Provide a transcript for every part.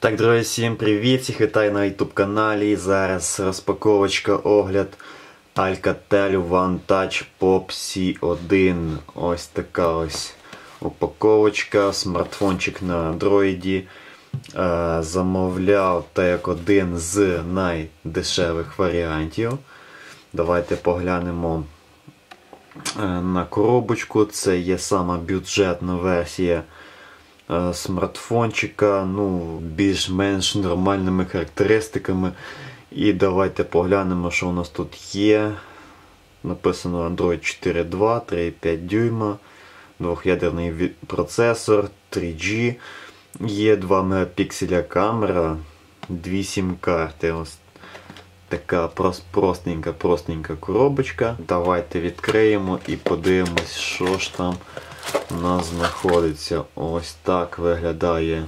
Так, друзі, всім привіт! Всіх вітаю на YouTube каналі. Зараз розпаковочка огляд Alcatel One Touch Pop C1. Ось така ось упаковочка, смартфончик на андроїді. Е, Замовляв та як один з найдешевих варіантів. Давайте поглянемо е, на коробочку. Це є сама бюджетна версія смартфончика, ну, більш-менш нормальними характеристиками. І давайте поглянемо, що у нас тут є. Написано Android 4.2, 3,5 дюйма, двох'ядерний процесор, 3G, є 2 мегапікселя камера, 2 сім-карти. Така простенька, простенька коробочка. Давайте відкриємо і подивимось, що ж там у нас знаходиться. Ось так виглядає.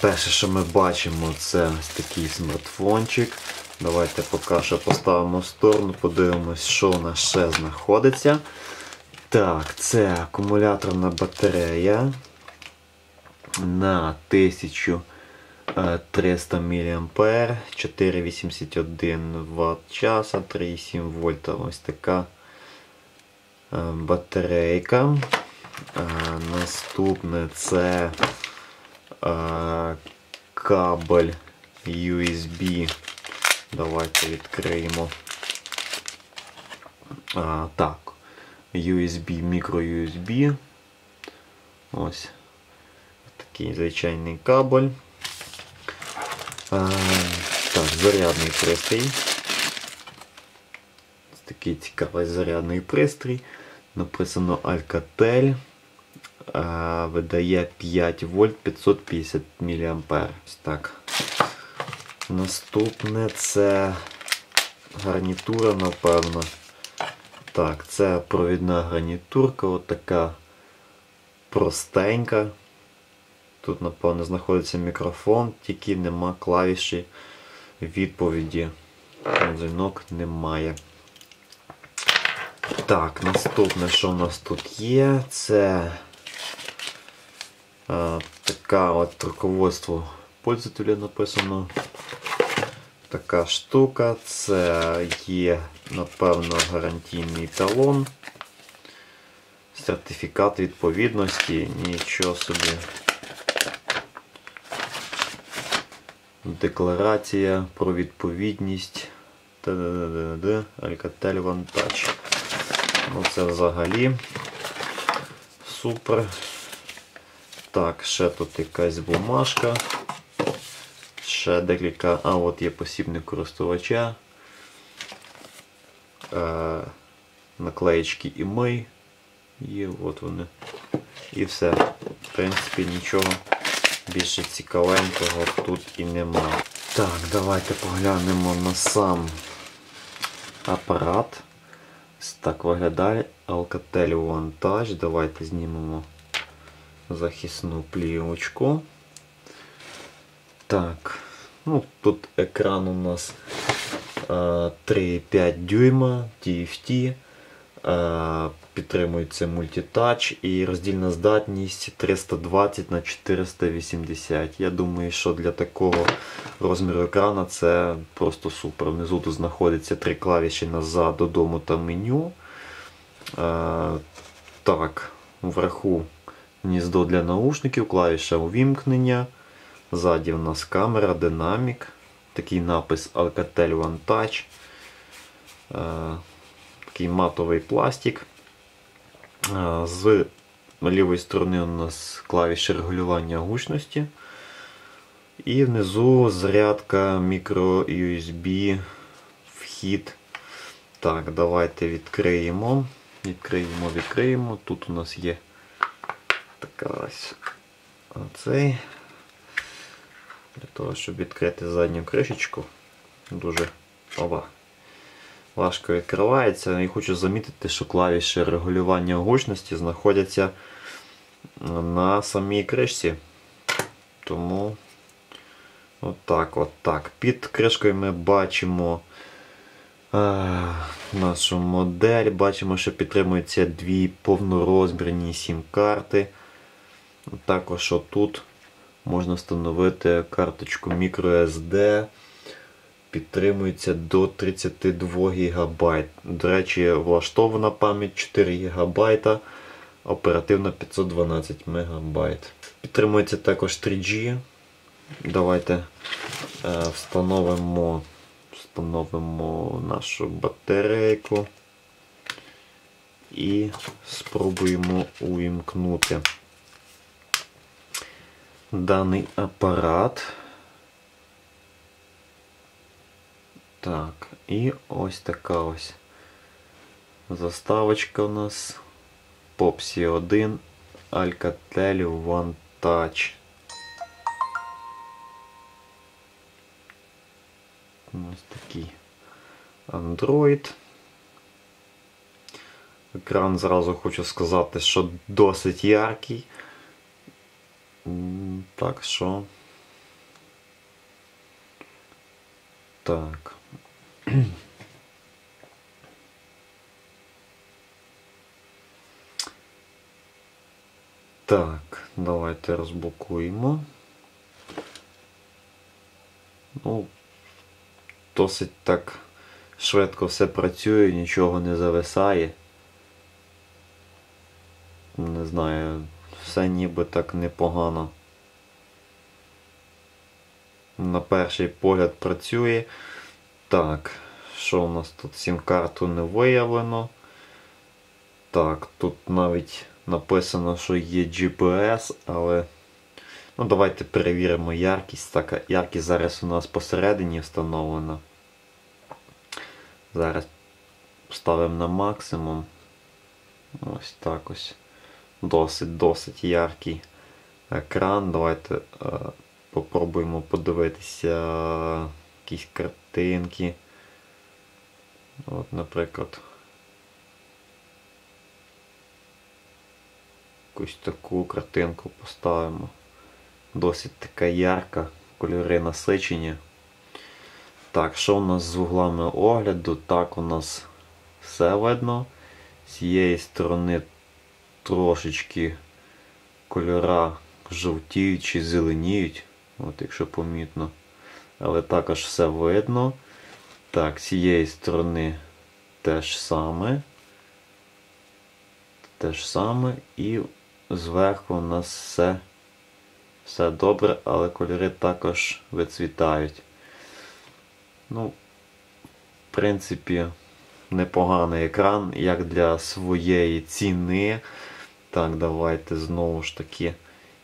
Перше, що ми бачимо, це ось такий смартфончик. Давайте поки що поставимо в сторону, подивимось, що у нас ще знаходиться. Так, це акумуляторна батарея на 1300 мА, 4,81 Вт часа, 3,7 вольта. Ось така батарейка. Е, Наступне це е, кабель USB. Давайте відкриємо. Так. USB, мікро-USB. Ось такий звичайний кабель. Так, зарядний пристрій. Такий цікавий зарядний пристрій. Написано Alcatel. Видає 5 вольт 550 мА. Так. Наступне це гарнітура, напевно. Так, це провідна гарнітурка, от така простенька. Тут, напевно, знаходиться мікрофон, тільки нема клавіші відповіді. Дзвінок немає. Так, наступне, що у нас тут є, це а, така от руководство пользователя написано. Така штука, це є, напевно, гарантійний талон. Сертифікат відповідності, нічого собі. Декларація про відповідність. One Touch. Ну це взагалі супер. Так, ще тут якась бумажка. Ще декілька. А, от є посібник користувача. Е, наклеєчки і ми. Є, от вони. І все. В принципі, нічого більше цікавенького тут і нема. Так, давайте поглянемо на сам апарат. Так виглядає Alcatel One. Давайте знімемо захисну плівочку. Так, ну тут екран у нас е, 3,5 дюйма TFT. Е, Підтримується мультитач і роздільна здатність 320 на 480. Я думаю, що для такого розміру екрана це просто супер. Внизу тут знаходиться три клавіші назад додому та меню. Е, Так, вверху гніздо для наушників, клавіша увімкнення. Ззаді в нас камера, динамік. Такий напис Alcatel One Touch. Такий матовий пластик. З лівої сторони у нас клавіші регулювання гучності. І внизу зарядка мікро USB вхід. Так, давайте відкриємо. Відкриємо, відкриємо. Тут у нас є така ось оцей. Для того, щоб відкрити задню кришечку, дуже ова, важко відкривається. І хочу замітити, що клавіші регулювання гучності знаходяться на самій кришці. Тому отак от так. Під кришкою ми бачимо е, нашу модель. Бачимо, що підтримуються дві повнорозмірні сім-карти. Також отут можна встановити карточку microSD. Підтримується до 32 ГБ. До речі, влаштована пам'ять 4 ГБ, оперативна 512 МБ. Підтримується також 3G. Давайте е, встановимо, встановимо нашу батарейку і спробуємо увімкнути даний апарат. Так, і ось така ось заставочка у нас Popsi 1 Alcatel One Touch. Ось такий Android. Екран зразу хочу сказати, що досить яркий. Так що. Так. Так, давайте розблокуємо. Ну, досить так швидко все працює, нічого не зависає. Не знаю, все ніби так непогано. На перший погляд працює. Так, що у нас тут? Сім-карту не виявлено. Так, тут навіть написано, що є GPS, але ну, давайте перевіримо яркість. Так, яркість зараз у нас посередині встановлена. Зараз ставимо на максимум. Ось так ось. Досить-досить яркий екран. Давайте е, попробуємо подивитися якісь картинки. От, наприклад. Якусь таку картинку поставимо. Досить така ярка, кольори насичені. Так, що у нас з углами огляду? Так, у нас все видно. З цієї сторони трошечки кольора жовтіють чи зеленіють, от якщо помітно. Але також все видно. Так, з цієї сторони теж саме. Теж саме. І зверху у нас все все добре, але кольори також вицвітають. Ну, в принципі, непоганий екран, як для своєї ціни. Так, давайте знову ж таки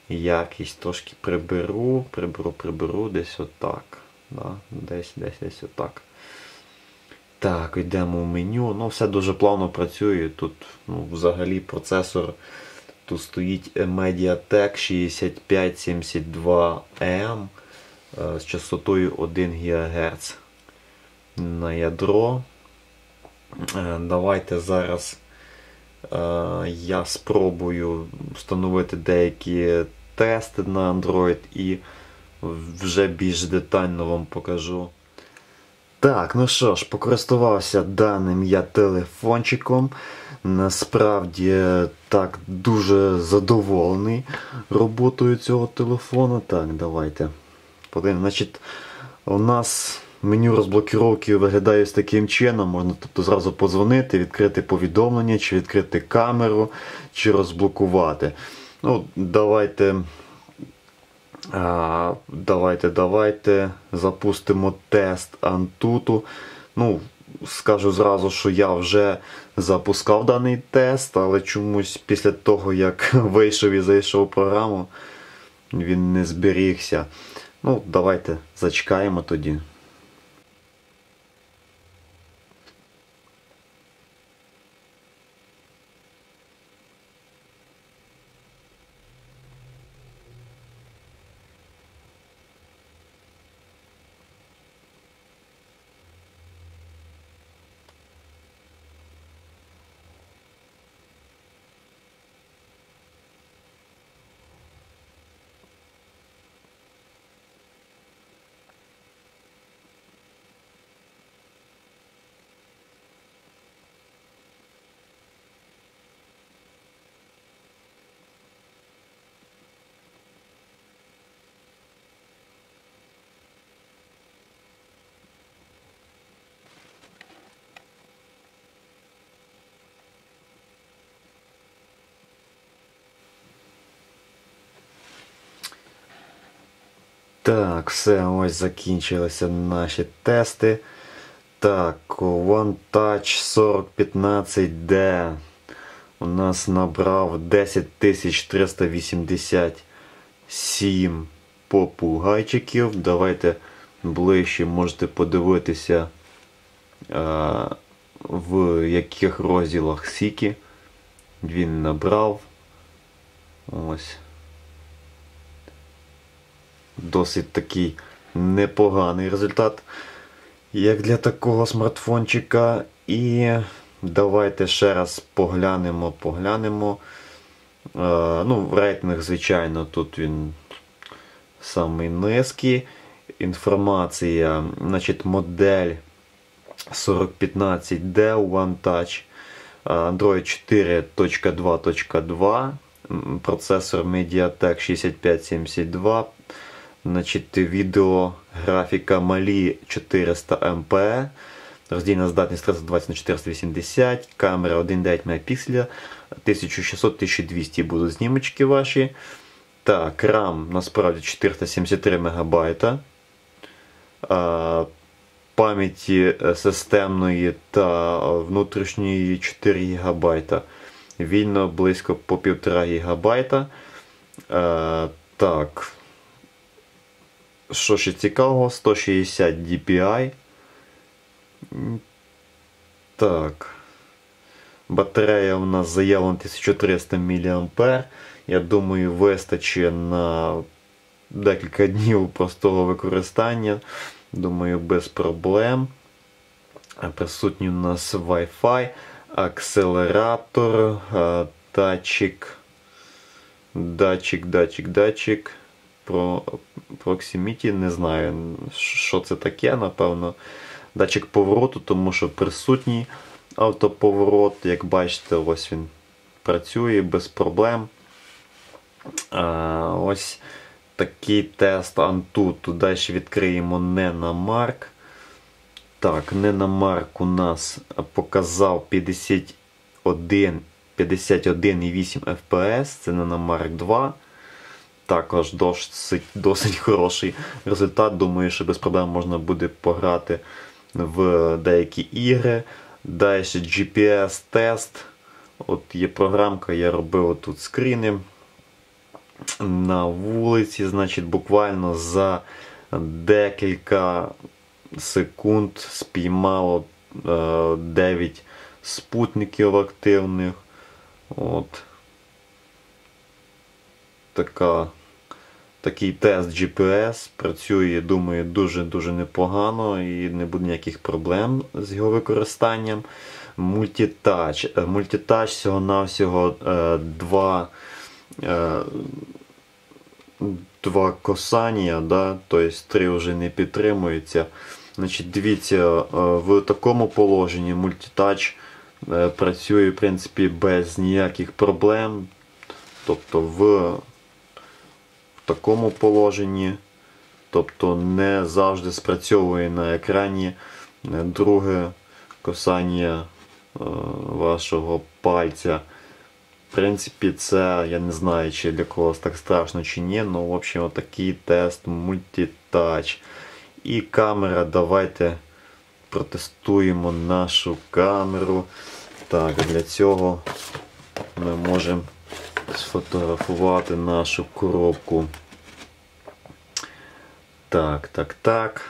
якість трошки приберу, приберу, приберу десь отак. Да? Десь, десь, десь отак. Так, йдемо в меню. Ну, все дуже плавно працює. Тут ну, взагалі процесор. Тут стоїть Mediatek 6572M з частотою 1 ГГц на ядро. Е, давайте зараз е, я спробую встановити деякі тести на Android і вже більш детально вам покажу. Так, ну що ж, покористувався даним я телефончиком. Насправді так дуже задоволений роботою цього телефону. Так, давайте. Подивимо. Значить, у нас меню розблокіровки виглядає ось таким чином. Можна тобто зразу подзвонити, відкрити повідомлення, чи відкрити камеру, чи розблокувати. Ну, Давайте. Давайте, давайте запустимо тест Антуту. Ну, Скажу зразу, що я вже запускав даний тест, але чомусь після того, як вийшов і зайшов в програму, він не зберігся. Ну, давайте зачекаємо тоді. Так, все, ось закінчилися наші тести. Так, OneTouch 4015D у нас набрав 10387 попугайчиків. Давайте ближче можете подивитися, в яких розділах Сіки він набрав. Ось. Досить такий непоганий результат, як для такого смартфончика. І давайте ще раз поглянемо, поглянемо. Е, ну, рейтинг, звичайно, тут він самий низький. Інформація, значить, модель 4015D OneTouch. Android 4.2.2. Процесор MediaTek 6572. Значить, відео графіка Малі 400 МП. Роздільна здатність 320 на 480, камера 1,9 Мп, 1600-1200 будуть знімочки ваші. Так, RAM насправді 473 МБ. Пам'яті системної та внутрішньої 4 ГБ. Вільно близько по 1,5 ГБ. Так. Що ще цікавого, 160 DPI. Так. Батарея у нас заявлена 1300 мА. Я думаю, вистачить на декілька днів простого використання. Думаю, без проблем. Присутній у нас Wi-Fi, акселератор, датчик, датчик, датчик, датчик. Про Proximity, не знаю, що це таке, напевно. Датчик повороту, тому що присутній автоповорот, як бачите, ось він працює без проблем. А, Ось такий тест Antutu. Далі відкриємо не. Так, не у нас показав 51 51,8 FPS, це не на Марк 2. Також досить, досить хороший результат. Думаю, що без проблем можна буде пограти в деякі ігри. Далі GPS-тест. От Є програмка, я робив тут скріни на вулиці, значить, буквально за декілька секунд спіймало 9 е, спутників активних. От. Така Такий тест GPS працює, думаю, дуже-дуже непогано і не буде ніяких проблем з його використанням. Мультитач. Е, мультитач всього-навсього е, два е, два косання, да? тобто три вже не підтримуються. Значить, Дивіться, в такому положенні мультитач працює в принципі, без ніяких проблем. Тобто в такому положенні, тобто не завжди спрацьовує на екрані друге касання е, вашого пальця. В принципі, це я не знаю, чи для когось так страшно чи ні, але в общем, отакий тест мультитач. І камера, давайте протестуємо нашу камеру. Так, для цього ми можемо сфотографувати нашу коробку. Так, так, так.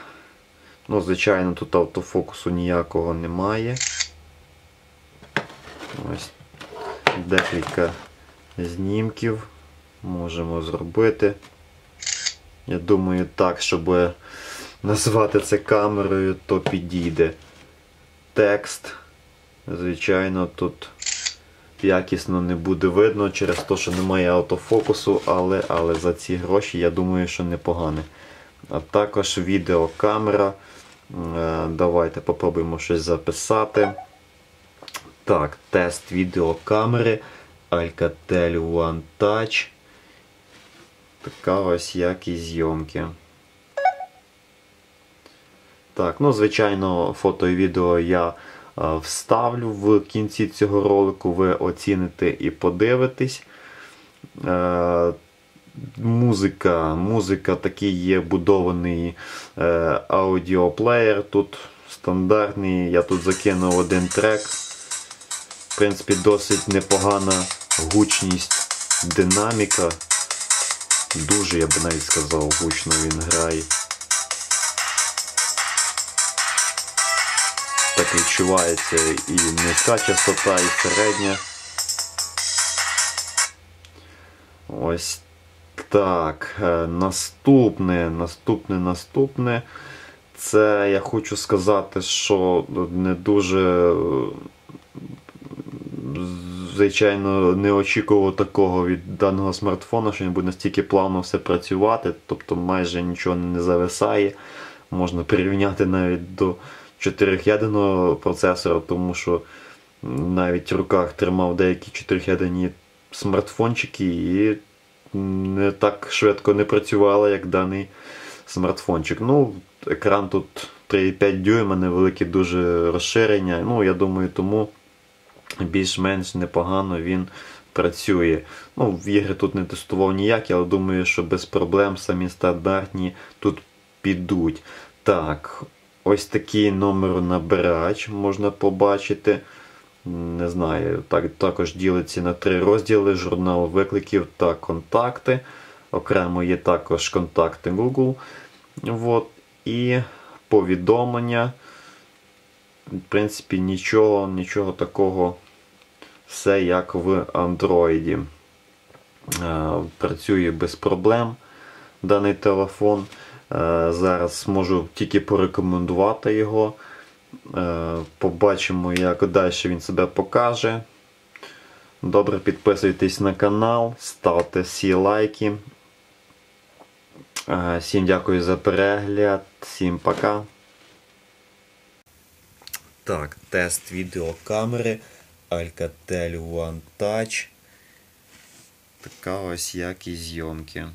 Ну, звичайно, тут автофокусу ніякого немає. Ось декілька знімків можемо зробити. Я думаю, так, щоб назвати це камерою, то підійде текст. Звичайно, тут якісно не буде видно через те, що немає автофокусу, але але за ці гроші я думаю, що непогане. А також відеокамера. Е, давайте попробуємо щось записати. Так, тест відеокамери Alcatel One Touch. Така ось якість зйомки. Так, ну, звичайно, фото і відео я вставлю в кінці цього ролику, ви оціните і подивитесь. Музика, музика такий є будований е, аудіоплеєр. Тут стандартний. Я тут закинув один трек. В принципі, досить непогана гучність, динаміка. Дуже, я би навіть сказав, гучно він грає. Так відчувається і низька частота, і середня. Ось так. Е, Наступне, наступне, наступне. Це я хочу сказати, що не дуже, звичайно, не очікував такого від даного смартфона, що він буде настільки плавно все працювати, тобто майже нічого не зависає. Можна порівняти навіть до 4-ядерного процесора, тому що навіть в руках тримав деякі 4-ядерні смартфончики і не так швидко не працювала, як даний смартфончик. Ну, Екран тут 3,5 дюйма, невелике дуже розширення. Ну, Я думаю, тому більш-менш непогано він працює. Ну, В ігри тут не тестував ніяк, але думаю, що без проблем самі стандартні тут підуть. Так, ось такий номеронабирач можна побачити. Не знаю, так, також ділиться на три розділи: журнал викликів та контакти. Окремо є також контакти Google. От. І повідомлення. В принципі, нічого нічого такого, все як в Android. Працює без проблем даний телефон. Зараз можу тільки порекомендувати його. Побачимо, як далі він себе покаже. Добре, підписуйтесь на канал, ставте всі лайки. Всім дякую за перегляд, всім пока. Так, тест відеокамери Alcatel One Touch. Така ось якість зйомки.